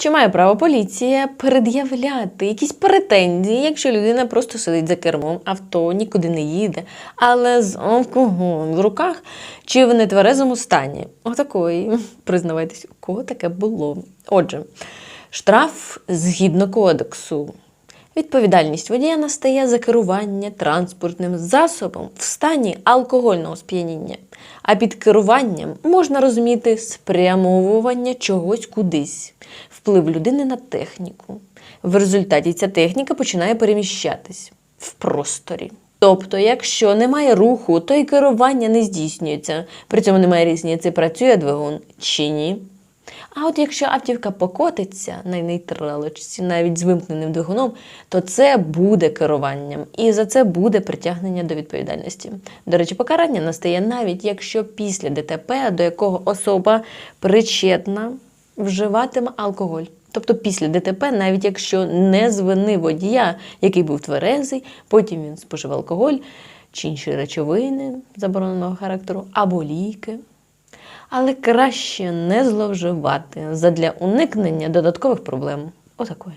Чи має право поліція пред'являти якісь претензії, якщо людина просто сидить за кермом авто, нікуди не їде, але з алкоголем в руках чи в нетверезому стані? Отакої, признавайтесь, у кого таке було. Отже, штраф згідно кодексу. Відповідальність водія настає за керування транспортним засобом в стані алкогольного сп'яніння. А під керуванням можна розуміти спрямовування чогось кудись, вплив людини на техніку. В результаті ця техніка починає переміщатись в просторі. Тобто, якщо немає руху, то і керування не здійснюється. При цьому немає різниці, працює двигун чи ні. А от якщо автівка покотиться на нейтралочці, навіть з вимкненим двигуном, то це буде керуванням, і за це буде притягнення до відповідальності. До речі, покарання настає навіть якщо після ДТП, до якого особа причетна, вживатиме алкоголь. Тобто після ДТП, навіть якщо не з вини водія, який був тверезий, потім він спожив алкоголь чи інші речовини забороненого характеру, або ліки. Але краще не зловживати задля уникнення додаткових проблем. Отакої.